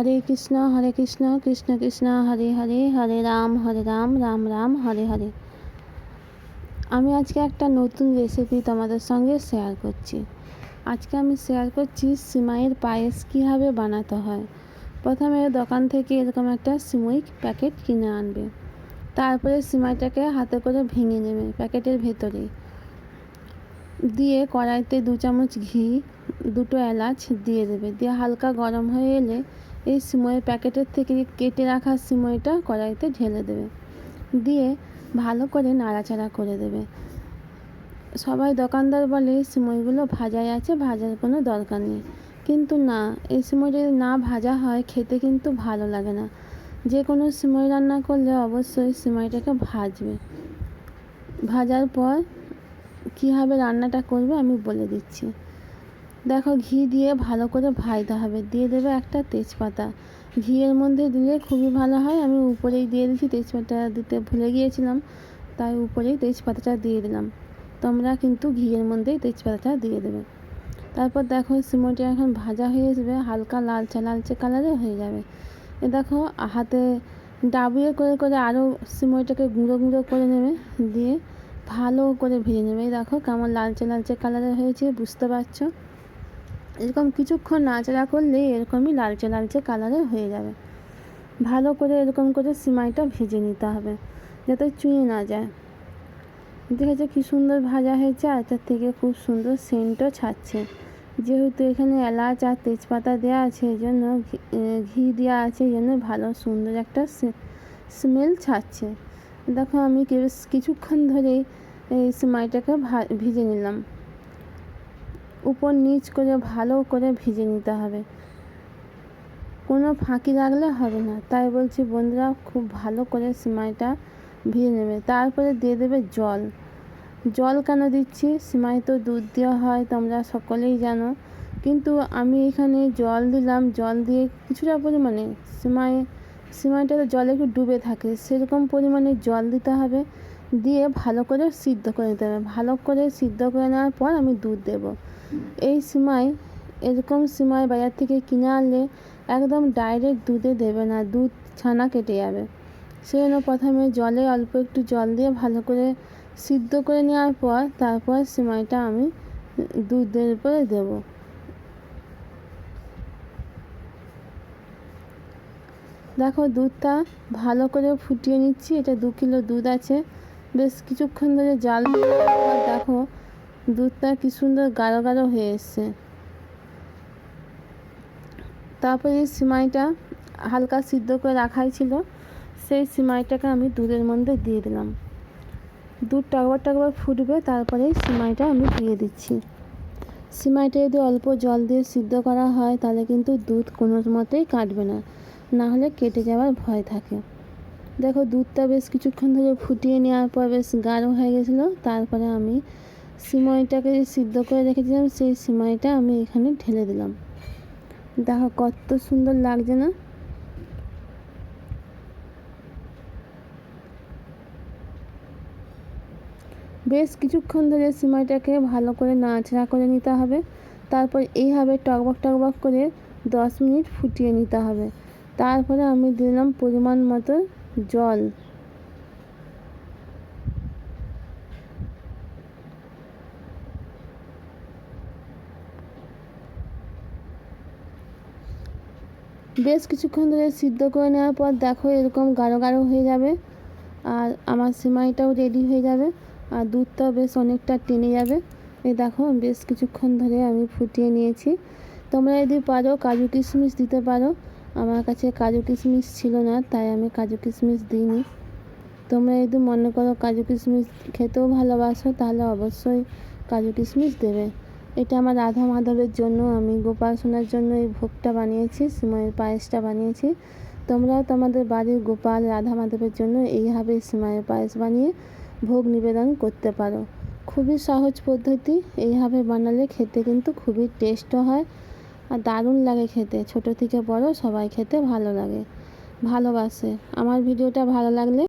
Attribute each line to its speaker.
Speaker 1: হরে কৃষ্ণ হরে কৃষ্ণ কৃষ্ণ কৃষ্ণ হরে হরে হরে রাম হরে রাম রাম রাম হরে হরে আমি আজকে একটা নতুন রেসিপি তোমাদের সঙ্গে শেয়ার করছি আজকে আমি শেয়ার করছি সিমাইয়ের পায়েস কীভাবে বানাতে হয় প্রথমে দোকান থেকে এরকম একটা সিমুই প্যাকেট কিনে আনবে তারপরে সিমাইটাকে হাতে করে ভেঙে নেবে প্যাকেটের ভেতরে দিয়ে কড়াইতে দু চামচ ঘি দুটো এলাচ দিয়ে দেবে দিয়ে হালকা গরম হয়ে এলে এই সিময়ের প্যাকেটের থেকে কেটে রাখা সিময়টা কড়াইতে ঢেলে দেবে দিয়ে ভালো করে নাড়াচাড়া করে দেবে সবাই দোকানদার বলে এই সিময়গুলো ভাজাই আছে ভাজার কোনো দরকার নেই কিন্তু না এই সময় যদি না ভাজা হয় খেতে কিন্তু ভালো লাগে না যে কোনো সিমই রান্না করলে অবশ্যই সিময়টাকে ভাজবে ভাজার পর কীভাবে রান্নাটা করবে আমি বলে দিচ্ছি দেখো ঘি দিয়ে ভালো করে ভাজতে হবে দিয়ে দেবে একটা তেজপাতা ঘিয়ের মধ্যে দিলে খুবই ভালো হয় আমি উপরেই দিয়ে দিচ্ছি তেজপাতা দিতে ভুলে গিয়েছিলাম তাই উপরেই তেজপাতাটা দিয়ে দিলাম তোমরা কিন্তু ঘিয়ের মধ্যেই তেজপাতাটা দিয়ে দেবে তারপর দেখো সিমটি এখন ভাজা হয়ে যাবে হালকা লালচে লালচে কালারে হয়ে যাবে এ দেখো হাতে ডাবিয়ে করে করে আরও সিমইটাকে গুঁড়ো গুঁড়ো করে নেবে দিয়ে ভালো করে ভেজে নেবে দেখো কেমন লালচে লালচে কালারের হয়েছে বুঝতে পারছো এরকম কিছুক্ষণ নাড়াচাড়া করলে এরকমই লালচে লালচে কালারের হয়ে যাবে ভালো করে এরকম করে সিমাইটা ভেজে নিতে হবে যাতে চুঁয়ে না যায় দেখেছে কী সুন্দর ভাজা হয়েছে আর তার থেকে খুব সুন্দর সেন্টও ছাড়ছে যেহেতু এখানে এলাচ আর তেজপাতা দেওয়া আছে এই জন্য ঘি দেওয়া আছে এই জন্য ভালো সুন্দর একটা স্মেল ছাড়ছে দেখো আমি কিছুক্ষণ ধরে এই সিমাইটাকে ভিজে নিলাম উপর নিচ করে ভালো করে ভিজে নিতে হবে কোনো ফাঁকি রাখলে হবে না তাই বলছি বন্ধুরা খুব ভালো করে সিমাইটা ভিজে নেবে তারপরে দিয়ে দেবে জল জল কেন দিচ্ছি সিমাই তো দুধ দেওয়া হয় তোমরা সকলেই জানো কিন্তু আমি এখানে জল দিলাম জল দিয়ে কিছুটা পরিমাণে সিমাই সিমাইটা তো জলে একটু ডুবে থাকে সেরকম পরিমাণে জল দিতে হবে দিয়ে ভালো করে সিদ্ধ করে নিতে হবে ভালো করে সিদ্ধ করে নেওয়ার পর আমি দুধ দেবো এই সিমাই এরকম সিমাই বাজার থেকে কিনে আনলে একদম ডাইরেক্ট দুধে দেবে না দুধ ছানা কেটে যাবে সেজন্য প্রথমে জলে অল্প একটু জল দিয়ে ভালো করে সিদ্ধ করে নেওয়ার পর তারপর সিমাইটা আমি দুধের উপরে দেব দেখো দুধটা ভালো করে ফুটিয়ে নিচ্ছি এটা দু কিলো দুধ আছে বেশ কিছুক্ষণ ধরে জাল দেখো দুধটা কি সুন্দর গাঢ় গাঢ় হয়ে এসছে তারপরে সিমাইটা হালকা সিদ্ধ করে রাখাই ছিল সেই সিমাইটাকে আমি দুধের মধ্যে দিয়ে দিলাম দুধ টাকবার টাকবার ফুটবে তারপরে সিমাইটা আমি দিয়ে দিচ্ছি সিমাইটা যদি অল্প জল দিয়ে সিদ্ধ করা হয় তাহলে কিন্তু দুধ কোনো মতেই কাটবে না না হলে কেটে যাওয়ার ভয় থাকে দেখো দুধটা বেশ কিছুক্ষণ ধরে ফুটিয়ে নেওয়ার পর বেশ গাঢ় হয়ে গেছিলো তারপরে আমি সিমাইটাকে সিদ্ধ করে রেখেছিলাম সেই সিমাইটা আমি এখানে ঢেলে দিলাম দেখো কত সুন্দর লাগছে না বেশ কিছুক্ষণ ধরে সিমাইটাকে ভালো করে নাড়াচাড়া করে নিতে হবে তারপর এইভাবে টকবক টকবক করে দশ মিনিট ফুটিয়ে নিতে হবে তারপরে আমি দিলাম পরিমাণ মতো জল বেশ কিছুক্ষণ ধরে সিদ্ধ করে নেওয়ার পর দেখো এরকম গাঢ় গাঢ় হয়ে যাবে আর আমার সেমাইটাও রেডি হয়ে যাবে আর দুধটাও বেশ অনেকটা টেনে যাবে এই দেখো বেশ কিছুক্ষণ ধরে আমি ফুটিয়ে নিয়েছি তোমরা যদি পারো কাজু কিশমিশ দিতে পারো আমার কাছে কাজু কিশমিশ ছিল না তাই আমি কাজু কিশমিশ দিইনি তোমরা যদি মনে করো কাজু কিশমিশ খেতেও ভালোবাসো তাহলে অবশ্যই কাজু কিশমিশ দেবে এটা আমার রাধা মাধবের জন্য আমি গোপাল সোনার জন্য এই ভোগটা বানিয়েছি সিমাইয়ের পায়েসটা বানিয়েছি তোমরাও তোমাদের বাড়ির গোপাল রাধা মাধবের জন্য এইভাবে সিমাইয়ের পায়েস বানিয়ে ভোগ নিবেদন করতে পারো খুবই সহজ পদ্ধতি এইভাবে বানালে খেতে কিন্তু খুবই টেস্টও হয় আর দারুণ লাগে খেতে ছোট থেকে বড় সবাই খেতে ভালো লাগে ভালোবাসে আমার ভিডিওটা ভালো লাগলে